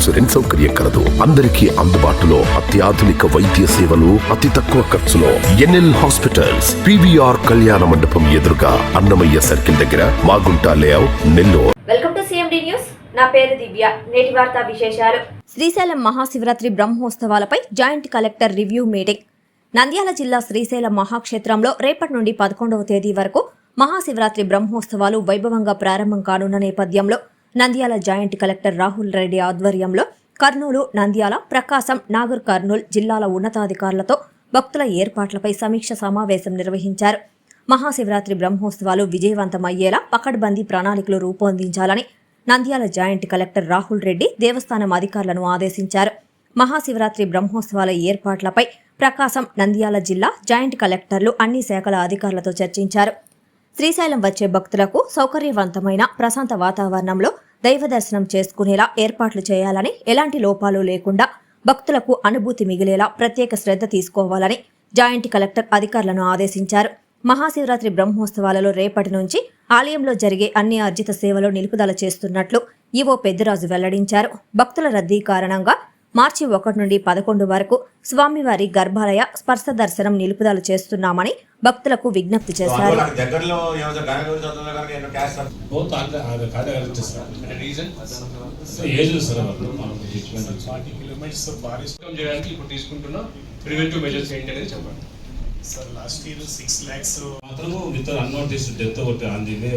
Insurance సౌకర్యం కలదు. అందరికీ అందుబాటులో అత్యాధునిక వైద్య సేవలు అతి తక్కువ ఖర్చులో. ఎన్ఎల్ హాస్పిటల్స్ పివిఆర్ కళ్యాణ మండపం ఎదురుగా అన్నమయ్య సర్కిల్ దగ్గర Magunta layout Nellore. Welcome to CMD news నా పేరు దివ్య. నేటి వార్తా విశేషాలు. Srisailam Mahashivratri బ్రహ్మోత్సవాలపై joint collector review meeting. Nandyal జిల్లా శ్రీశైలం మహాక్షేత్రంలో రేపటి నుండి పదకొండవ తేదీ వరకు మహాశివరాత్రి బ్రహ్మోత్సవాలు వైభవంగా ప్రారంభం కానున్న నేపథ్యంలో నంద్యాల జాయింట్ కలెక్టర్ రాహుల్ రెడ్డి ఆధ్వర్యంలో కర్నూలు నంద్యాల ప్రకాశం నాగర్ కర్నూలు జిల్లాల ఉన్నతాధికారులతో భక్తుల ఏర్పాట్లపై సమీక్ష సమావేశం నిర్వహించారు. మహాశివరాత్రి బ్రహ్మోత్సవాలు విజయవంతమయ్యేలా పకడ్బందీ ప్రణాళికలు రూపొందించాలని నంద్యాల జాయింట్ కలెక్టర్ రాహుల్ రెడ్డి దేవస్థానం అధికారులను ఆదేశించారు. మహాశివరాత్రి బ్రహ్మోత్సవాల ఏర్పాట్లపై ప్రకాశం నంద్యాల జిల్లా జాయింట్ కలెక్టర్లు అన్ని శాఖల అధికారులతో చర్చించారు. శ్రీశైలం వచ్చే భక్తులకు సౌకర్యవంతమైన ప్రశాంత వాతావరణంలో దైవ దర్శనం చేసుకునేలా ఏర్పాట్లు చేయాలని ఎలాంటి లోపాలు లేకుండా భక్తులకు అనుభూతి మిగిలేలా ప్రత్యేక శ్రద్ధ తీసుకోవాలని జాయింట్ కలెక్టర్ అధికారులను ఆదేశించారు. మహాశివరాత్రి బ్రహ్మోత్సవాలలో రేపటి నుంచి ఆలయంలో జరిగే అన్ని అర్జిత సేవలు నిలుపుదల చేస్తున్నట్లు ఈవో పెద్దరాజు వెల్లడించారు. భక్తుల రద్దీ కారణంగా మార్చి ఒకటి నుండి పదకొండు వరకు స్వామివారి గర్భాలయ స్పర్శ దర్శనం నిలుపుదల చేస్తున్నామని భక్తులకు విజ్ఞప్తి చేశారు. Sir last year six lakhs మాత్రము విత్ అన్నోటీస్ డెత్ ఒకటి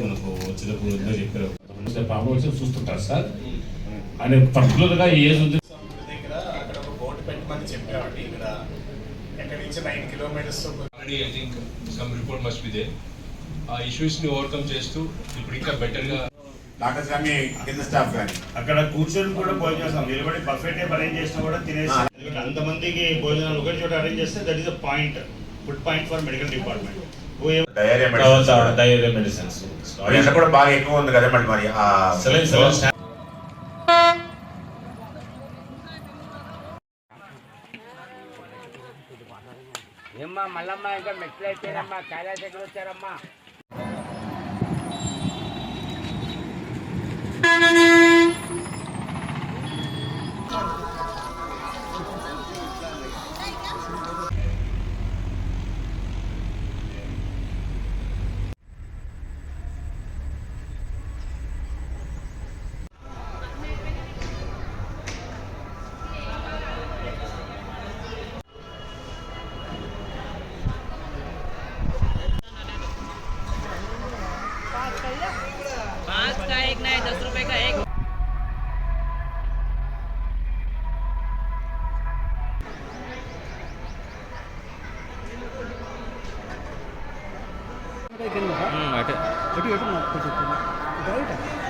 మనకు వచ్చినప్పుడు చెప్పారు. వచ్చి చూస్తుంటారు సార్. ఏజ్ ఉంది పెట్టమని చెప్పేవాడి ఇక్కడ ఎక్కడి నుంచి nine kilometres already I think some report must be they uh ఇష్యూస్ని overcome చేస్తూ ఇప్పుడు ఇంకా బెటర్గా డాక్టర్స్ కానీ కింద స్టాఫ్ కానీ అక్కడ కూర్చొని కూడా భోజనం చేస్తాం. నిలబడి బఫెట్ అరేంజ్ చేసినా కూడా తినేసి ఎందుకంటే అంతమందికి భోజనాలు ఒకటి చోట అరేంజ్ చేస్తే that is a point good point for medical department diarrhoea medicines కూడా బాగా ఎక్కువ ఉంది కదా మరి మరి ఆ సెలైన్ సెలైన్ ఏమ్మా మల్లమ్మ ఇంకా మెట్లు అయిపోయారమ్మా కైలాస్ ఎక్కడ వచ్చారమ్మా?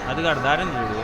అది కాదు దారిని చూడు.